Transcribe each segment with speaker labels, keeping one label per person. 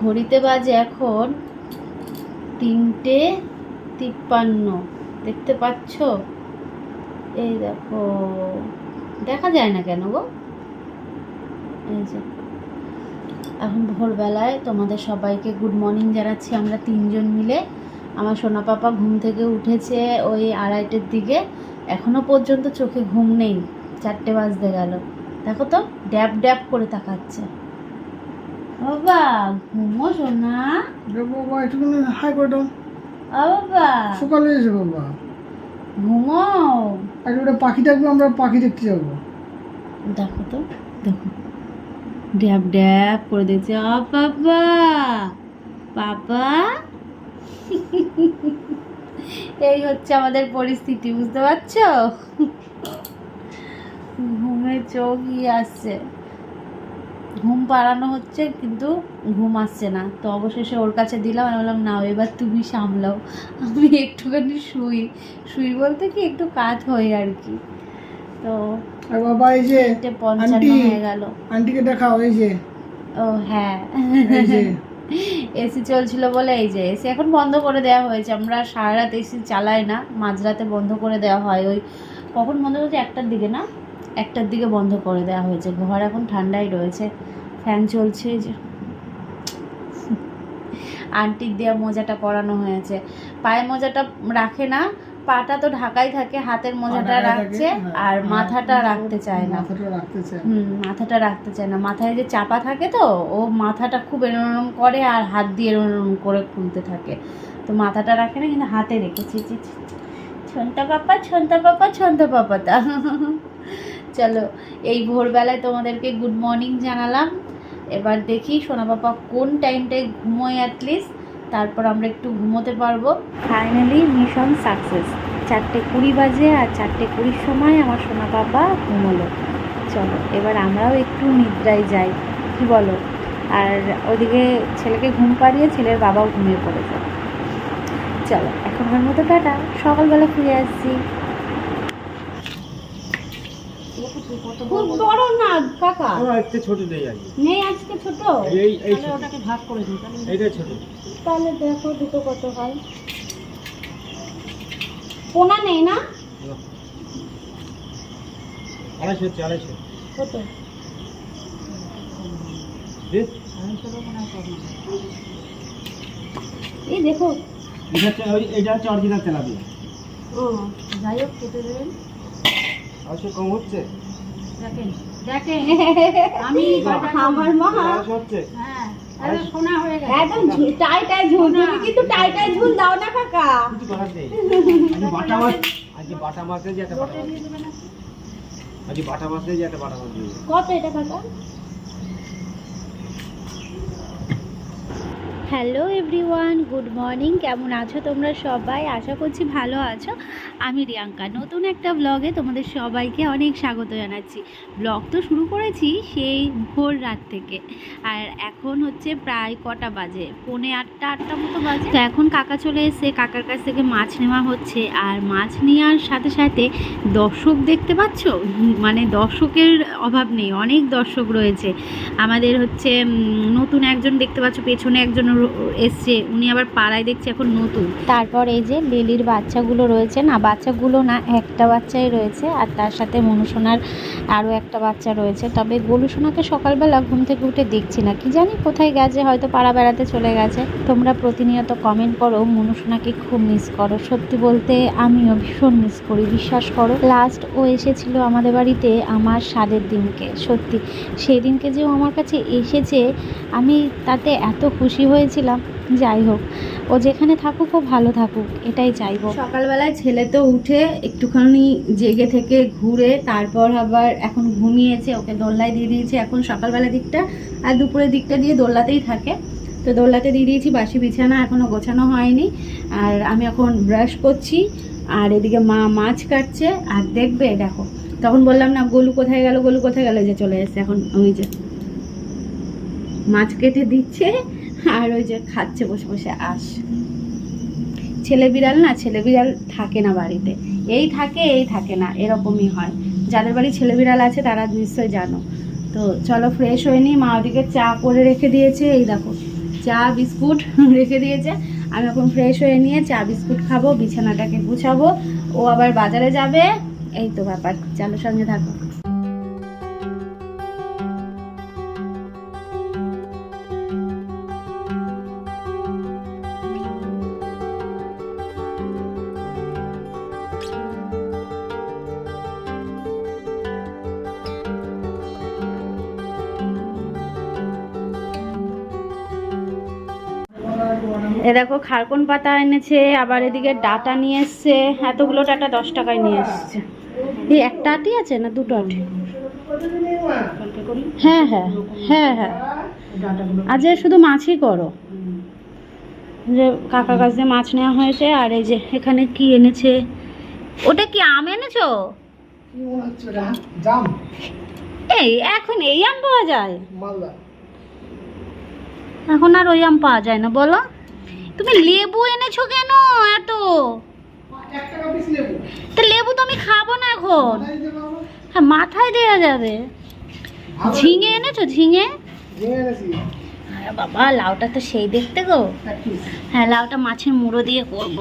Speaker 1: ঘড়িতে বাজে এখন তিনটে তিপ্পান্ন। দেখতে পাচ্ছ? এই দেখো, দেখা যায় না কেন গো? এই যে, এখন ভোরবেলায় তোমাদের সবাইকে গুড মর্নিং জানাচ্ছি আমরা তিনজন মিলে। আমার সোনা পাপা ঘুম থেকে উঠেছে ওই আড়াইটের দিকে। এখনও পর্যন্ত চোখে ঘুম নেই। চারটে বাজতে গেল। দেখো তো, ড্যাব ড্যাব করে তাকাচ্ছে। বাবা ঘুমো সোনা
Speaker 2: বাবা একটুখানি হাই করে দাও।
Speaker 1: ও বাবা।
Speaker 2: সকালে এসে বাবা।
Speaker 1: ঘুমো
Speaker 2: একটা পাখি ডাকবে আমরা পাখি দেখতে যাব।
Speaker 1: দেখো তো দেখো। ড্যাব ড্যাব করে দেখছে আ বাবা বাবা। এই হচ্ছে আমাদের পরিস্থিতি বুঝতে পারছ? ঘুমে চোখই আসছে। ঘুম পাড়ানো হচ্ছে কিন্তু ঘুম আসছে না। তো অবশেষে ওর কাছে দিলাম আমি বললাম না এবার তুমি সামলাও। আমি একটুখানি শুই। শুই বলতে কি একটু কাজ হয় আর কি। তো
Speaker 2: আর বাবা এই যে
Speaker 1: পঞ্চান্ন হয়ে গেল।
Speaker 2: আন্টিকে দেখাও এই যে।
Speaker 1: ও হ্যাঁ। এসি চলছিল বলে এই যে এসি এখন বন্ধ করে দেওয়া হয়েছে। আমরা সারা রাত এসি চালাই না মাঝরাতে বন্ধ করে দেওয়া হয়। ওই কখন বন্ধ হয়েছে? একটার দিকে না? একটার দিকে বন্ধ করে দেওয়া হয়েছে। ঘর এখন ঠান্ডাই রয়েছে। ফ্যান চলছে। যে আন্টির দেওয়া মোজাটা পরানো হয়েছে। পায়ে মোজাটা রাখে না। পাটা তো ঢাকাই থাকে। হাতের মোজাটা রাখছে
Speaker 2: হ্যাঁ,
Speaker 1: আর মাথাটা রাখতে চায় না।
Speaker 2: মাথাটা রাখতে চায়
Speaker 1: হুম মাথাটা রাখতে চায় না। মাথায় যে চাপা থাকে তো ও মাথাটা খুব এরম করে আর হাত দিয়ে এরম করে খুলতে থাকে। তো মাথাটা রাখে না কিন্তু হাতে রেখেছি। ছন্তা পাপা ছন্তা পাপা ছন্তা পাপাতা চলো, এই ভোরবেলায় তোমাদেরকে গুড মর্নিং জানালাম। এবার দেখি সোনা পাপা কোন টাইমটায় ঘুমোয় অ্যাটলিস্ট তারপর আমরা একটু ঘুমোতে পারব। ফাইনালি মিশন সাকসেস চারটে কুড়ি বাজে আর চারটে কুড়ির সময় আমার সোনা পাপা ঘুমোলো। চলো, এবার আমরাও একটু নিদ্রায় যাই, কি বলো? আর ওদিকে ছেলেকে ঘুম পাড়িয়ে ছেলের বাবাও ঘুমিয়ে পড়েছে। চলো, এখনকার মতো টাটা। সকালবেলা ফিরে আসছি খুব বড় না কাকা
Speaker 3: আমার একটু ছোট দেই আজকে
Speaker 1: নেই আজকে ছোট?
Speaker 3: এই এই
Speaker 1: তাহলে ওটাকে ভাগ করে দিই তাহলে
Speaker 3: এইটা ছোট।
Speaker 1: তাহলে দেখো দুটো কত হয়। পোনা নেই না?
Speaker 3: আড়াইশো আড়াইশো
Speaker 1: কত? এই দেখো।
Speaker 3: এটা হচ্ছে ওই- এটা হচ্ছে অরিজিনাল তেলাপিয়া।
Speaker 1: ও যাই হোক কেটে দেবেন।
Speaker 3: আড়াইশো কম হচ্ছে?
Speaker 1: দেখেন। দেখেন। আমি আমার মা। হ্যাঁ হয়ে একদম ঝুল। তুমি কিন্তু টাই টাই ঝুল দাও না কাকা।
Speaker 3: বাটা মাছ আজকে বাটা মাছে যে একটা বাটা মাছ। আজকে বাটা মাছে যে একটা বাটা মাছ
Speaker 1: কত এটা কাকা? Hello everyone, good morning. কেমন আছো তোমরা সবাই? আশা করছি ভালো আছো। আমি রিয়াঙ্কা। নতুন একটা ব্লগে তোমাদের সবাইকে অনেক স্বাগত জানাচ্ছি। ব্লগ তো শুরু করেছি সেই ভোর রাত থেকে। আর এখন হচ্ছে প্রায় কটা বাজে। পৌনে আটটা আটটা মতো বাজে। তো এখন কাকা চলে এসে কাকার কাছ থেকে মাছ নেওয়া হচ্ছে। আর মাছ নেওয়ার সাথে সাথে দর্শক দেখতে পাচ্ছ? মানে দর্শকের অভাব নেই। অনেক দর্শক রয়েছে। আমাদের হচ্ছে নতুন একজন দেখতে পাচ্ছ, পেছনে একজন এসছে, উনি আবার পাড়ায় দেখছে এখন নতুন। তারপর এই যে লিলির বাচ্চাগুলো রয়েছে, না, বাচ্চাগুলো না, একটা বাচ্চাই রয়েছে, আর তার সাথে মনুসোনার আরও একটা বাচ্চা রয়েছে। তবে গোলুসোনাকে সকালবেলা ঘুম থেকে উঠে দেখছি না। কি জানি কোথায় গেছে, হয়তো পাড়া বেড়াতে চলে গেছে। তোমরা প্রতিনিয়ত কমেন্ট করো মনুসোনাকে খুব মিস করো। সত্যি বলতে আমিও ভীষণ মিস করি, বিশ্বাস করো। লাস্ট ও এসেছিল আমাদের বাড়িতে আমার স্বাদের দিনকে, সত্যি। সেদিনকে যে ও আমার কাছে এসেছে, আমি তাতে এত খুশি হয়েছিলাম যাই হোক, ও যেখানে থাকুক, ও ভালো থাকুক, এটাই চাইব। সকালবেলায় ছেলে তো উঠে একটুখানি জেগে থেকে ঘুরে তারপর আবার এখন ঘুমিয়েছে, ওকে দোল্লায় দিয়ে দিয়েছি। এখন সকালবেলা দিকটা আর দুপুরের দিকটা দিয়ে দোল্লাতেই থাকে। তো দোল্লাতে দিয়ে দিয়েছি, বাসি বিছানা এখনও গোছানো হয়নি। আর আমি এখন ব্রাশ করছি, আর এদিকে মা মাছ কাটছে, আর দেখবে, দেখো, তখন বললাম, না, গলু কোথায় গেল, গলু কোথায় গেল? যে চলে এসছে এখন, ওই যে মাছ কেটে দিচ্ছে আর ওই যে খাচ্ছে, বসে বসে, আস। ছেলে বিড়াল না, ছেলে বিড়াল থাকে না বাড়িতে। এই থাকে এই থাকে না, এরকমই হয়। যাদের বাড়ি ছেলে বিড়াল আছে, তারা নিশ্চয়ই জানো। তো চলো ফ্রেশ হয়ে নিই, মা ওদিকে চা করে রেখে দিয়েছে, এই দেখো। চা, বিস্কুট রেখে দিয়েছে। আমি এখন ফ্রেশ হয়ে নিয়ে চা, বিস্কুট খাব, বিছানাটাকে গুছাবো। ও আবার বাজারে যাবে। এই তো ব্যাপার চালুর সঙ্গে থাকো। এ দেখো খারকন পাতা এনেছে আবার এদিকে ডাটা নিয়ে এসছে এতগুলো ডাটা দশ টাকায় নিয়ে এসছে। এই একটা আটি আছে না দুটো আটি? হ্যাঁ হ্যাঁ হ্যাঁ হ্যাঁ। আজ শুধু মাছই করো। যে কাকার কাছ দিয়ে মাছ নেওয়া হয়েছে আর এই যে এখানে কি এনেছে? ওটা কি আম এনেছো? এই এখন এই আম পাওয়া যায়? এখন আর ওই আম পাওয়া যায় না বলো। তুমি লেবু এনেছো কেন এত? তা লেবু তো আমি খাব না এখন? হ্যাঁ মাথায় দেওয়া যাবে। ঝিঙে এনেছো, ঝিঙে? বাবা, লাউটা তো সেই দেখতে গো। হ্যাঁ লাউটা মাছের মুড়ো দিয়ে করব।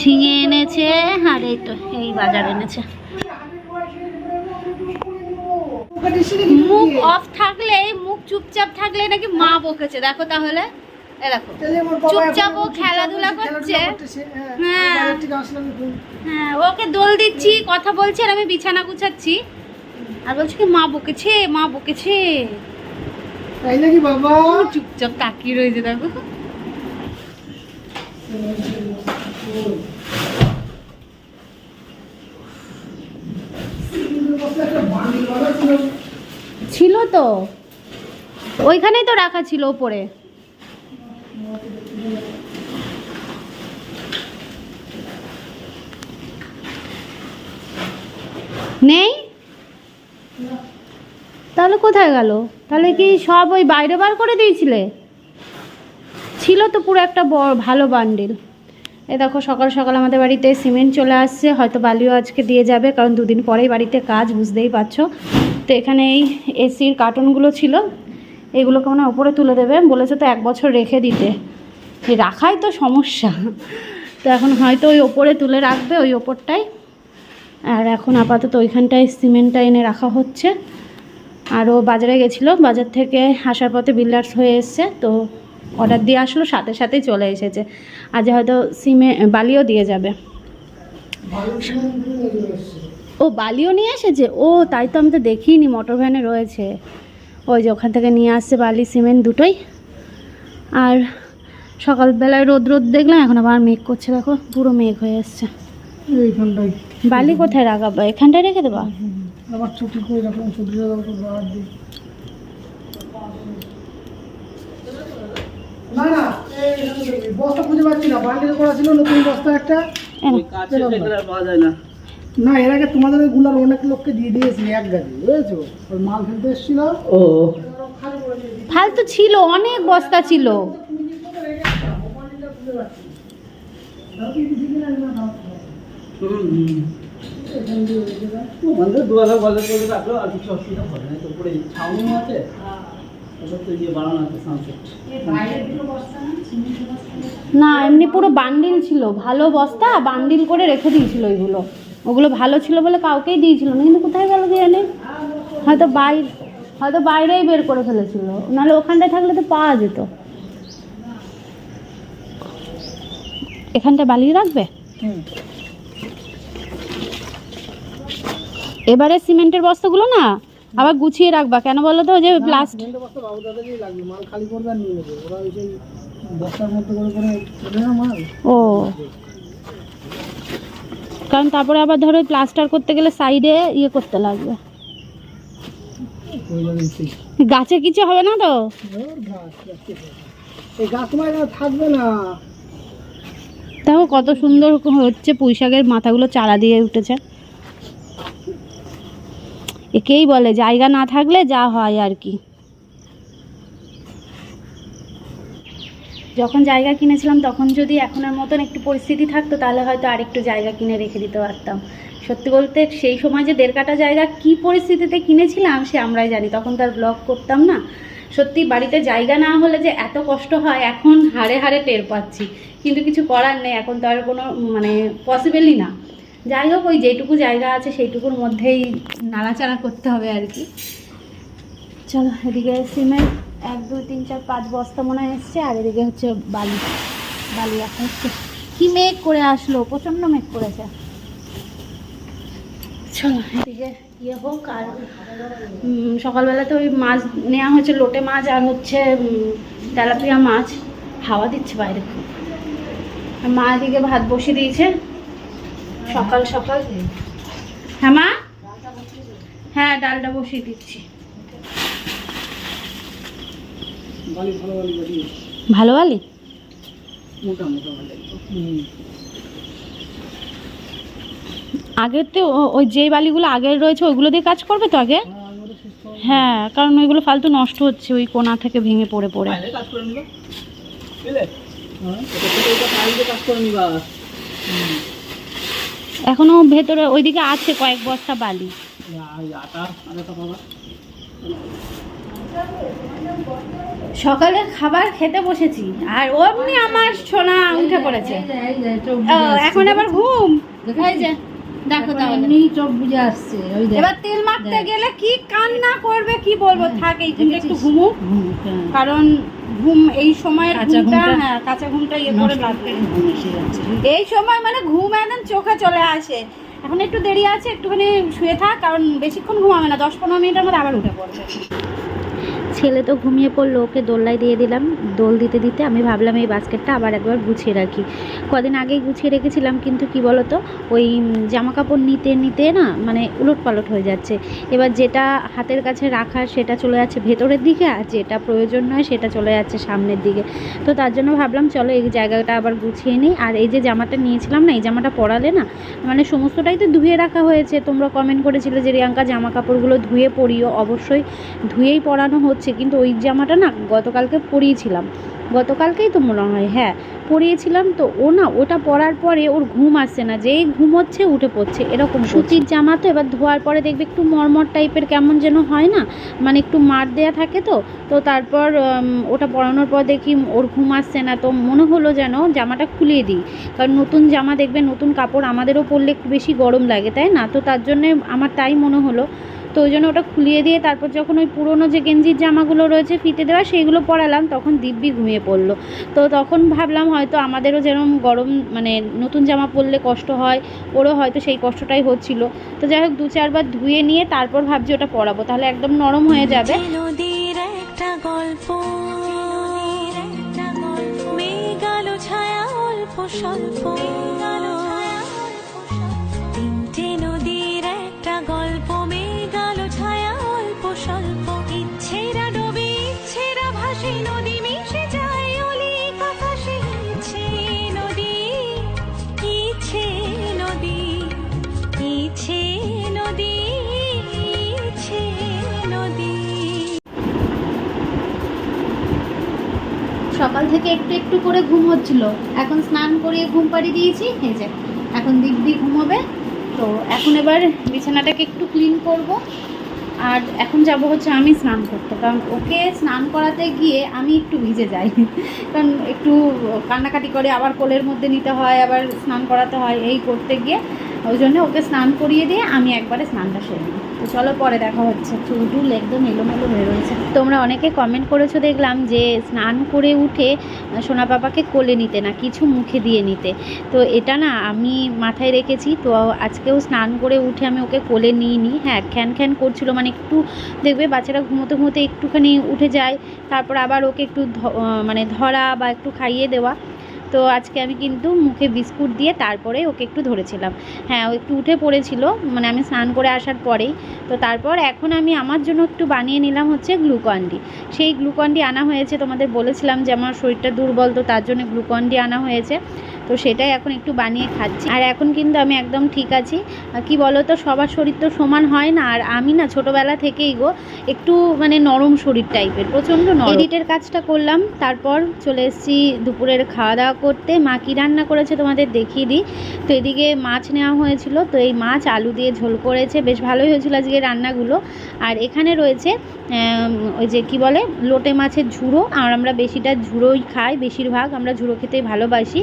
Speaker 1: ঝিঙে এনেছে, আর এই তো, এই বাজার এনেছে। মুখ? অফ থাকলে মুখ চুপচাপ থাকলে নাকি মা বকেছে, দেখো তাহলে। দেখো চুপচাপ ও খেলাধুলা করছে।
Speaker 2: হ্যাঁ।
Speaker 1: হ্যাঁ। হ্যাঁ ওকে দোল দিচ্ছি কথা বলছি আর আমি বিছানা গুছাচ্ছি আর বলছি কি মা বকেছে মা বকেছে
Speaker 2: তাই নাকি বাবা
Speaker 1: চুপচাপ তাকিয়ে রয়েছে দেখো।
Speaker 2: ছিল
Speaker 1: তো ওইখানেই তো রাখা ছিল ওপরে নেই? তাহলে কোথায় গেল? তাহলে কি সব ওই বাইরে বার করে দিয়েছিলে? ছিল তো পুরো একটা বড় ভালো বান্ডিল এ দেখো, সকাল সকাল আমাদের বাড়িতে সিমেন্ট চলে আসছে। হয়তো বালিও আজকে দিয়ে যাবে, কারণ দুদিন পরেই বাড়িতে কাজ, বুঝতেই পারছ। তো এখানে এই এসির কার্টনগুলো ছিল। এগুলোকে মানে ওপরে তুলে দেবে। বলেছে তো এক বছর রেখে দিতে। রাখাই তো সমস্যা। তো এখন হয়তো ওই ওপরে তুলে রাখবে ওই ওপরটাই। আর এখন আপাতত ওইখানটায় সিমেন্টটা এনে রাখা হচ্ছে। আরও বাজারে গেছিল, বাজার থেকে আসার পথে বিল্ডার্স হয়ে এসছে। তো অর্ডার দিয়ে আসলো, সাথে সাথেই চলে এসেছে। আজ হয়তো সিমে, বালিও দিয়ে যাবে। ও বালিও নিয়ে এসেছে? ও তাই তো আমি তো দেখিনি মোটর ভ্যানে রয়েছে। ওই যে ওখান থেকে নিয়ে আসছে বালি সিমেন্ট দুটোই। আর সকালবেলায় রোদ রোদ দেখলাম এখন আবার মেঘ করছে দেখো পুরো মেঘ হয়ে এসছে।
Speaker 2: এইখানটায়
Speaker 1: বালি কোথায় রাখাবো? এখানটায় রেখে দেবা?
Speaker 2: আবার ছুটি করে রাখলাম না না এই বস্তা খুঁজে পাচ্ছি না বান্ডিল করা ছিল নতুন বস্তা একটা।
Speaker 1: এ না।
Speaker 2: না এর আগে তোমাদের ওই গুলার অনেক লোককে দিয়ে দিয়েছি এক গাড়ি বুঝেছ? ওই মাল ফেলতে এসেছিল।
Speaker 3: ও।
Speaker 1: ফালতু ছিল অনেক বস্তা ছিল।
Speaker 2: না
Speaker 1: এমনি পুরো বান্ডিল ছিল ভালো বস্তা বান্ডিল করে রেখে দিয়েছিল ওইগুলো ওগুলো ভালো ছিল বলে কাউকেই দিয়েছিল না কিন্তু কোথায় গেল এনে হয়তো বাইরে হয়তো বাইরেই বের করে ফেলেছিল। নাহলে ওখানটায় থাকলে তো পাওয়া যেত। এখানটায় বালিয়ে রাখবে? এবারে সিমেন্টের বস্তাগুলো না আবার গুছিয়ে রাখবা। কেন বলো তো? যে প্লাস্টিক
Speaker 2: মাল?
Speaker 1: ও। কারণ তারপরে আবার ধরো প্লাস্টার করতে গেলে সাইডে ইয়ে করতে লাগবে। গাছে কিছু হবে না তো? দেখো কত সুন্দর হচ্ছে পুঁই শাকের মাথাগুলো চারা দিয়ে উঠেছে। একেই বলে জায়গা না থাকলে যা হয় আর কি। যখন জায়গা কিনেছিলাম, তখন যদি এখনের মতন একটু পরিস্থিতি থাকতো, তাহলে হয়তো আরেকটু জায়গা কিনে রেখে দিতে পারতাম। সত্যি বলতে, সেই সময় যে দেড় কাটা জায়গা কি পরিস্থিতিতে কিনেছিলাম, সে আমরাই জানি। তখন তার ব্লগ করতাম না। সত্যি, বাড়িতে জায়গা না হলে যে এত কষ্ট হয়, এখন হাড়ে হাড়ে টের পাচ্ছি। কিন্তু কিছু করার নেই, এখন তো আর কোনো মানে পসিবলই না। যাই হোক, ওই যেটুকু জায়গা আছে, সেইটুকুর মধ্যেই নাড়াচাড়া করতে হবে আর কি। চলো, এদিকে সিমেন্ট। এক, দুই, তিন, চার, পাঁচ বস্তা মনে হয় এসছে, আর এদিকে হচ্ছে বালি বালি এখন হচ্ছে কি মেঘ করে আসলো? প্রচণ্ড মেঘ করেছে। চলো, এদিকে ইয়ে হোক, আর সকালবেলাতে ওই মাছ নেওয়া হয়েছে, লোটে মাছ আর হচ্ছে তেলাপিয়া মাছ। হাওয়া দিচ্ছে বাইরে মা এদিকে ভাত বসিয়ে দিয়েছে। সকাল সকাল। হ্যাঁ মা? হ্যাঁ ডালটা বসিয়ে দিচ্ছি
Speaker 2: বালি ভালো হুম।
Speaker 1: আগের তো ওই যে বালিগুলো আগের রয়েছে ওইগুলো দিয়ে কাজ করবে তো আগে?
Speaker 2: হ্যাঁ
Speaker 1: হ্যাঁ কারণ ওইগুলো ফালতু নষ্ট হচ্ছে ওই কোনা থেকে ভেঙে পড়ে পড়ে।
Speaker 2: হ্যাঁ।
Speaker 1: এখনও ভেতরে ওইদিকে আছে কয়েক বস্তা বালি। সকালে খাবার খেতে বসেছি আর অমনি আমার সোনা উঠে পড়েছে। এখন আবার ঘুম। দেখো তাহলে।
Speaker 2: আসছে
Speaker 1: এবার তেল মাখতে গেলে কি কান্না করবে কি বলব? থাক এই একটু ঘুমুক কারণ ঘুম এই সময়ের ঘুমটা
Speaker 2: ঘুমটা
Speaker 1: হ্যাঁ কাঁচা ঘুমটা ইয়ে করে লাগবে এই সময় মানে ঘুম একদম চোখে চলে আসে। এখন একটু দেরি আছে একটুখানি শুয়ে থাক কারণ বেশিক্ষণ ঘুমাবে না দশ পনেরো মিনিটের মধ্যে আবার উঠে পড়বে। ছেলে তো ঘুমিয়ে পড়ল, ওকে দোল্লাই দিয়ে দিলাম। দোল দিতে দিতে আমি ভাবলাম এই বাস্কেটটা আবার একবার গুছিয়ে রাখি। কদিন আগেই গুছিয়ে রেখেছিলাম, কিন্তু কি বলতো, ওই জামা কাপড় নিতে নিতে না মানে উলট পালট হয়ে যাচ্ছে। এবার যেটা হাতের কাছে রাখার সেটা চলে যাচ্ছে ভেতরের দিকে, আর যেটা প্রয়োজন নয় সেটা চলে যাচ্ছে সামনের দিকে। তো তার জন্য ভাবলাম, চলো এই জায়গাটা আবার গুছিয়ে নিই। আর এই যে জামাটা নিয়েছিলাম না, এই জামাটা পরালে না মানে সমস্তটাই তো ধুয়ে রাখা হয়েছে। তোমরা কমেন্ট করেছিলে যে রিয়াঙ্কা জামা কাপড়গুলো ধুয়ে পরিও। অবশ্যই ধুয়েই পরানো হচ্ছে। কিন্তু ওই জামাটা না গতকালকে পরিয়েছিলাম। গতকালকেই তো মনে হয় হ্যাঁ পরিয়েছিলাম তো ও না ওটা পরার পরে ওর ঘুম আসছে না যেই ঘুম হচ্ছে উঠে পড়ছে এরকম সুতির জামা তো এবার ধোয়ার পরে দেখবে একটু মরমর টাইপের কেমন যেন হয় না মানে একটু মার দেয়া থাকে তো তো তারপর ওটা পরানোর পর দেখি ওর ঘুম আসছে না তো মনে হলো যেন জামাটা খুলিয়ে দিই। কারণ নতুন জামা দেখবে নতুন কাপড় আমাদেরও পরলে একটু বেশি গরম লাগে তাই না? তো তার জন্যে আমার তাই মনে হলো। তো ওই জন্য ওটা খুলিয়ে দিয়ে তারপর যখন ওই পুরোনো যে গেঞ্জির জামাগুলো রয়েছে ফিতে দেওয়া, সেইগুলো পরালাম, তখন দিব্যি ঘুমিয়ে পড়ল। তো তখন ভাবলাম হয়তো আমাদেরও যেরকম গরম মানে নতুন জামা পরলে কষ্ট হয়, ওরও হয়তো সেই কষ্টটাই হচ্ছিল। তো যাই হোক, দু চারবার ধুয়ে নিয়ে তারপর ভাবছি ওটা পরাবো। তাহলে একদম নরম হয়ে যাবে।
Speaker 4: নদীর একটা গল্প ছায়া অল্প স্বল্প।
Speaker 1: থেকে একটু একটু করে ঘুম হচ্ছিল। এখন স্নান করিয়ে ঘুম পাড়িয়ে দিয়েছি, এই যে, এখন দিব্যি ঘুমোবে। তো এখন এবার বিছানাটাকে একটু ক্লিন করব। আর এখন যাব হচ্ছে আমি স্নান করতে, কারণ ওকে স্নান করাতে গিয়ে আমি একটু ভিজে যাই। কারণ একটু কান্নাকাটি করে আবার কোলের মধ্যে নিতে হয়, আবার স্নান করাতে হয়, এই করতে গিয়ে ওই জন্য ওকে স্নান করিয়ে দিয়ে আমি একবারে স্নানটা সেরে নিই। তো চলো পরে দেখা হচ্ছে। চুল টুল একদম এলোমেলো হয়ে রয়েছে। তোমরা অনেকে কমেন্ট করেছ দেখলাম যে স্নান করে উঠে সোনা পাপাকে কোলে নিতে না, কিছু মুখে দিয়ে নিতে। তো এটা না আমি মাথায় রেখেছি, তো আজকেও স্নান করে উঠে আমি ওকে কোলে নিই হ্যাঁ খ্যান খ্যান করছিল মানে একটু দেখবে বাচ্চারা ঘুমোতে ঘুমোতে একটুখানি উঠে যায়, তারপর আবার ওকে একটু মানে ধরা বা একটু খাইয়ে দেওয়া। তো আজকে আমি কিন্তু মুখে বিস্কুট দিয়ে তারপরে ওকে একটু ধরেছিলাম। হ্যাঁ ও একটু উঠে পড়েছিল মানে আমি স্নান করে আসার পরেই। তো তারপর এখন আমি আমার জন্য একটু বানিয়ে নিলাম হচ্ছে গ্লুকন্ডি সেই গ্লুকন্ডি আনা হয়েছে, তোমাদের বলেছিলাম যে আমার শরীরটা দুর্বল, তো তার জন্য গ্লুকন্ডি আনা হয়েছে। তো সেটাই এখন একটু বানিয়ে খাচ্ছি। আর এখন কিন্তু আমি একদম ঠিক আছি। কি বলো তো সবার শরীর তো সমান হয় না। আর আমি না ছোটোবেলা থেকেই গো একটু মানে নরম শরীর টাইপের প্রচণ্ড নরম। এডিটের কাজটা করলাম তারপর চলে এসেছি দুপুরের খাওয়া দাওয়া করতে। মা কী রান্না করেছে তোমাদের দেখিয়ে দিই। তো এদিকে মাছ নেওয়া হয়েছিল তো এই মাছ আলু দিয়ে ঝোল করেছে। বেশ ভালোই হয়েছিল আজকে রান্নাগুলো। আর এখানে রয়েছে ওই যে কি বলে লোটে মাছের ঝুড়ো। আর আমরা বেশিটা ঝুড়োই খাই বেশিরভাগ আমরা ঝুড়ো খেতেই ভালোবাসি।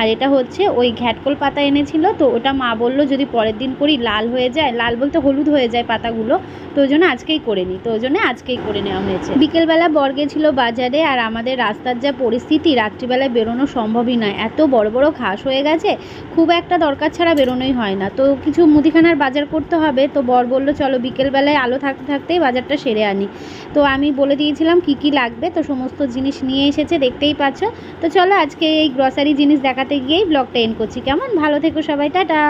Speaker 1: আর এটা হচ্ছে ওই ঘ্যাটকল পাতা এনেছিল, তো ওটা মা বলল যদি পরের দিন করি, লাল হয়ে যায়, লাল বলতে হলুদ হয়ে যায় পাতাগুলো, তো ওই জন্য আজকেই করে নিই তো ওই জন্য আজকেই করে নেওয়া হয়েছে। বিকেলবেলা বর গেছিল বাজারে, আর আমাদের রাস্তার যা পরিস্থিতি, রাত্রিবেলায় বেরোনো সম্ভবই নয়। এত বড় বড় ঘাস হয়ে গেছে, খুব একটা দরকার ছাড়া বেরোনোই হয় না। তো কিছু মুদিখানার বাজার করতে হবে, তো বর বলল, চলো বিকেলবেলায় আলো থাকতে থাকতেই বাজারটা সেরে আনি। তো আমি বলে দিয়েছিলাম, কি কি লাগবে? তো সমস্ত জিনিস নিয়ে এসেছে, দেখতেই পাচ্ছ। তো চলো আজকে এই গ্রসারি জিনিস দেখাতে গিয়েই ব্লগটা এন্ড করছি। কেমন? ভালো থেকো সবাই টাটা।